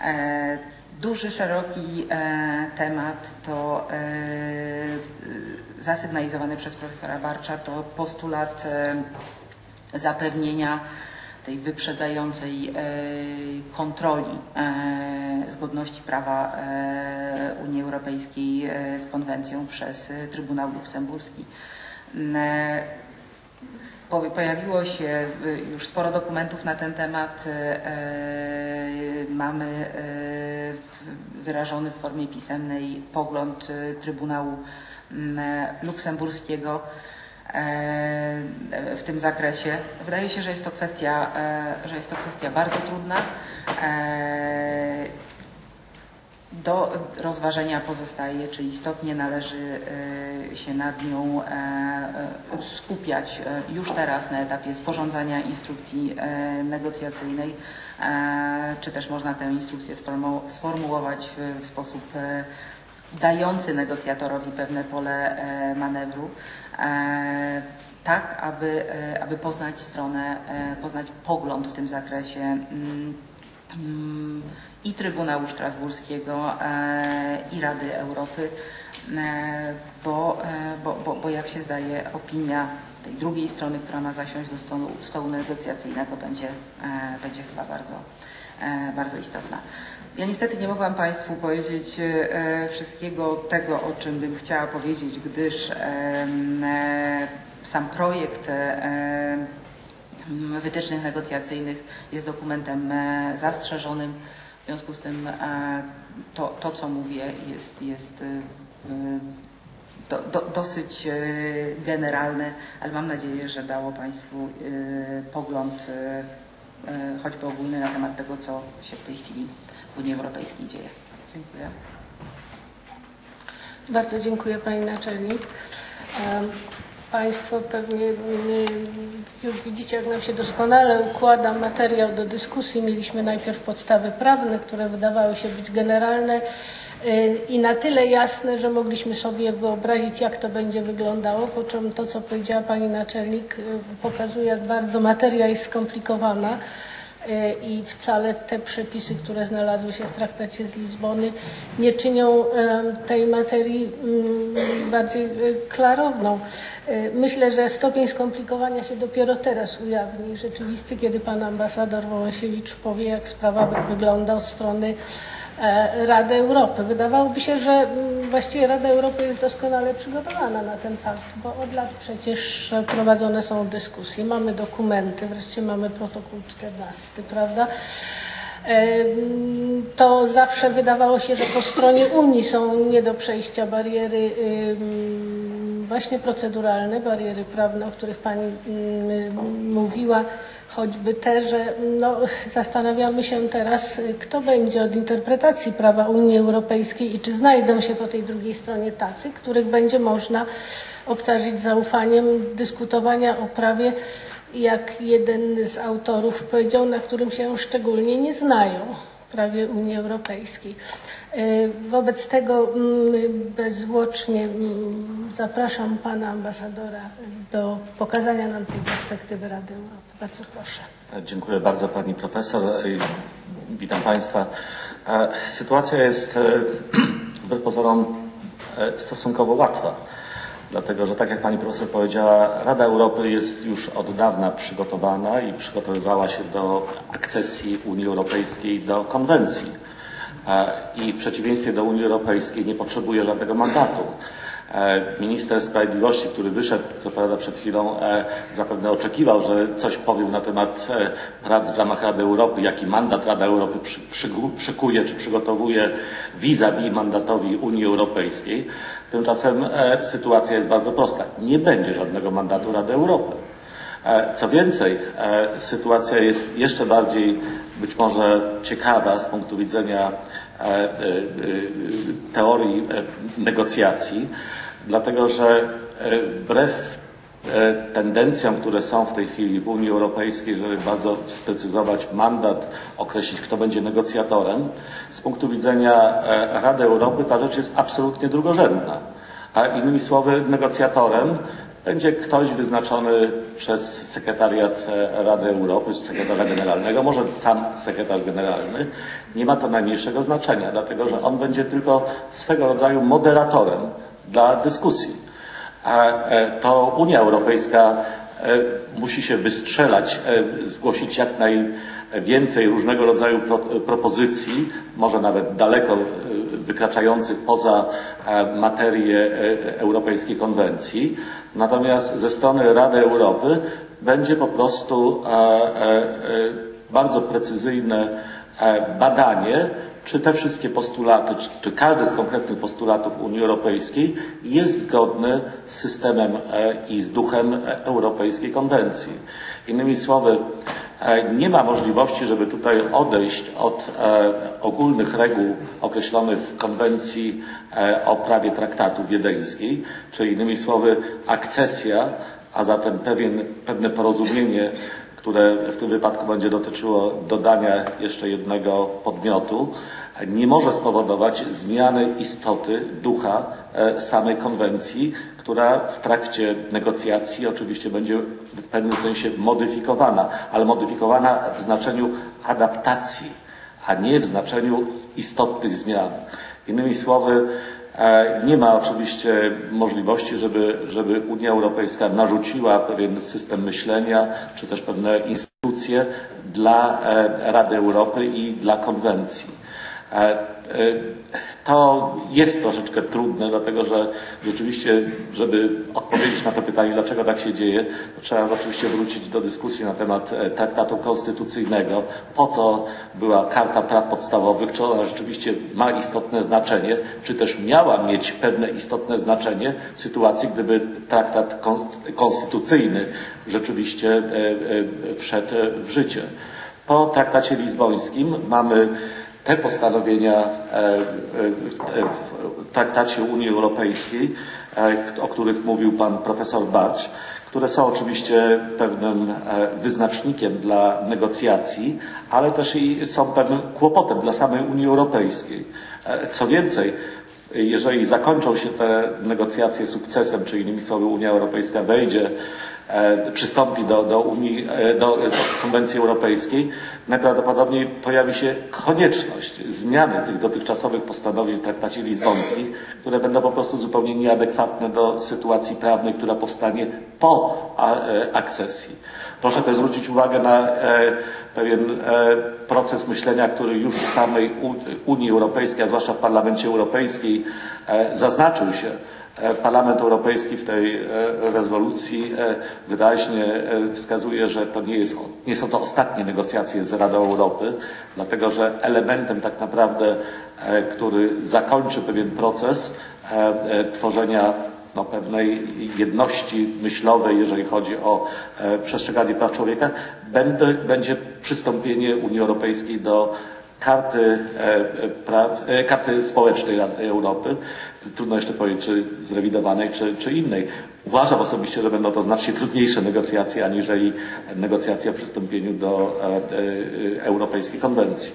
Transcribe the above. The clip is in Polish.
E, Duży, szeroki e, temat to e, zasygnalizowany przez profesora Barcza to postulat zapewnienia tej wyprzedzającej kontroli zgodności prawa Unii Europejskiej z konwencją przez Trybunał Luksemburski. E, po- Pojawiło się y, już sporo dokumentów na ten temat. y, y, Mamy wyrażony w formie pisemnej pogląd Trybunału mm, Luksemburskiego e, w tym zakresie. Wydaje się, że jest to kwestia, e, że jest to kwestia bardzo trudna. Do rozważenia pozostaje, czy istotnie należy e, się nad nią e, e, skupiać już teraz na etapie sporządzania instrukcji negocjacyjnej, czy też można tę instrukcję sformu- sformułować w, sposób dający negocjatorowi pewne pole manewru, tak aby, aby poznać stronę, poznać pogląd w tym zakresie mm, i Trybunału Strasburskiego e, i Rady Europy, e, bo, e, bo, bo, bo jak się zdaje opinia tej drugiej strony, która ma zasiąść do stołu, stołu negocjacyjnego będzie, będzie chyba bardzo, bardzo istotna. Ja niestety nie mogłam Państwu powiedzieć wszystkiego tego, o czym bym chciała powiedzieć, gdyż sam projekt mm, wytycznych negocjacyjnych jest dokumentem e, zastrzeżonym. W związku z tym e, to, to co mówię, jest, jest e, do, do, dosyć generalne, ale mam nadzieję, że dało Państwu pogląd choćby ogólny na temat tego, co się w tej chwili w Unii Europejskiej dzieje. Dziękuję. Bardzo dziękuję Pani Naczelnik. Państwo pewnie już widzicie, jak nam się doskonale układa materiał do dyskusji. Mieliśmy najpierw podstawy prawne, które wydawały się być generalne y, i na tyle jasne, że mogliśmy sobie wyobrazić, jak to będzie wyglądało, po czym to, co powiedziała Pani Naczelnik, y, pokazuje, jak bardzo materia jest skomplikowana. E, i wcale te przepisy, które znalazły się w traktacie z Lizbony, nie czynią tej materii mm, bardziej e, klarowną. E, Myślę, że stopień skomplikowania się dopiero teraz ujawni rzeczywisty, kiedy pan ambasador Wołosiewicz powie, jak sprawa wy- wygląda od strony Rady Europy. Wydawałoby się, że mm, właściwie Rada Europy jest doskonale przygotowana na ten fakt, bo od lat przecież e, prowadzone są dyskusje, mamy dokumenty, wreszcie mamy protokół 14, prawda? Em, To zawsze wydawało się, że po stronie Unii są nie do przejścia bariery ym, właśnie proceduralne, bariery prawne, o których Pani mówiła, choćby te, że no, zastanawiamy się teraz, kto będzie od interpretacji prawa Unii Europejskiej i czy znajdą się po tej drugiej stronie tacy, których będzie można obdarzyć zaufaniem dyskutowania o prawie jak jeden z autorów powiedział, na którym się szczególnie nie znają, prawie Unii Europejskiej. E, Wobec tego mm, bezzwłocznie mm, zapraszam pana ambasadora do pokazania nam tej perspektywy Rady Europy. Bardzo proszę. Tak, Dziękuję bardzo Pani Profesor. i Witam Państwa. E, Sytuacja jest e, wbrew pozorom e, stosunkowo łatwa, dlatego że tak jak Pani Profesor powiedziała, Rada Europy jest już od dawna przygotowana i przygotowywała się do akcesji Unii Europejskiej do konwencji. E, I w przeciwieństwie do Unii Europejskiej nie potrzebuje żadnego mandatu. E, Minister Sprawiedliwości, który wyszedł, co prawda przed chwilą, e, zapewne oczekiwał, że coś powiem na temat e, prac w ramach Rady Europy, jaki mandat Rada Europy przy, czy przygotowuje vis-a-vis mandatowi Unii Europejskiej. Tymczasem sytuacja jest bardzo prosta. Nie będzie żadnego mandatu Rady Europy. E, Co więcej, e, sytuacja jest jeszcze bardziej być może ciekawa z punktu widzenia e, teorii negocjacji, dlatego że wbrew tendencjom, które są w tej chwili w Unii Europejskiej, żeby bardzo sprecyzować mandat, określić, kto będzie negocjatorem, z punktu widzenia Rady Europy ta rzecz jest absolutnie drugorzędna. A innymi słowy, negocjatorem będzie ktoś wyznaczony przez sekretariat Rady Europy, czy sekretarza generalnego, może sam sekretarz generalny. Nie ma to najmniejszego znaczenia, dlatego że on będzie tylko swego rodzaju moderatorem dla dyskusji. A e, to Unia Europejska e, musi się wystrzelać, e, zgłosić jak najwięcej różnego rodzaju pro, propozycji, może nawet daleko e, wykraczających poza e, materię e, Europejskiej Konwencji. Natomiast ze strony Rady Europy będzie po prostu bardzo precyzyjne badanie, czy te wszystkie postulaty, czy, czy każdy z konkretnych postulatów Unii Europejskiej jest zgodny z systemem i z duchem Europejskiej Konwencji. Innymi słowy, nie ma możliwości, żeby tutaj odejść od e, ogólnych reguł określonych w konwencji e, o prawie traktatu wiedeńskiej, czyli innymi słowy akcesja, a zatem pewien, pewne porozumienie które w tym wypadku będzie dotyczyło dodania jeszcze jednego podmiotu, nie może spowodować zmiany istoty ducha e, samej konwencji, która w trakcie negocjacji oczywiście będzie w pewnym sensie modyfikowana, ale modyfikowana w znaczeniu adaptacji, a nie w znaczeniu istotnych zmian. Innymi słowy, E, Nie ma oczywiście możliwości, żeby, żeby Unia Europejska narzuciła pewien system myślenia, czy też pewne instytucje dla e, Rady Europy i dla konwencji. E, To jest troszeczkę trudne, dlatego że rzeczywiście, żeby odpowiedzieć na to pytanie, dlaczego tak się dzieje, to trzeba oczywiście wrócić do dyskusji na temat e, traktatu konstytucyjnego, po co była Karta Praw Podstawowych, czy ona rzeczywiście ma istotne znaczenie, czy też miała mieć pewne istotne znaczenie w sytuacji, gdyby traktat konst- konstytucyjny rzeczywiście e, wszedł w życie. Po traktacie lizbońskim mamy te postanowienia e, e, w traktacie Unii Europejskiej, e, o których mówił pan profesor Bacz, które są oczywiście pewnym wyznacznikiem dla negocjacji, ale też i są pewnym kłopotem dla samej Unii Europejskiej. Co więcej, jeżeli zakończą się te negocjacje sukcesem, czyli innymi słowy Unia Europejska wejdzie, przystąpi do, do, Unii, e, do, Konwencji Europejskiej, najprawdopodobniej pojawi się konieczność zmiany tych dotychczasowych postanowień w traktacie lizbońskim, które będą po prostu zupełnie nieadekwatne do sytuacji prawnej, która powstanie po e, akcesji. Proszę też zwrócić uwagę na e, pewien e, proces myślenia, który już w samej Unii Europejskiej, a zwłaszcza w Parlamencie Europejskim e, zaznaczył się. E, Parlament Europejski w tej e, rezolucji e, wyraźnie wskazuje, że to nie, jest, nie są to ostatnie negocjacje z Radą Europy, dlatego że elementem tak naprawdę, który zakończy pewien proces tworzenia no, pewnej jedności myślowej, jeżeli chodzi o przestrzeganie praw człowieka, będzie przystąpienie Unii Europejskiej do karty, e, e, e, karty społecznej Rady Europy. Trudno jeszcze powiedzieć, czy zrewidowanej, czy, czy innej. Uważam osobiście, że będą to znacznie trudniejsze negocjacje, aniżeli negocjacje o przystąpieniu do Europejskiej Konwencji.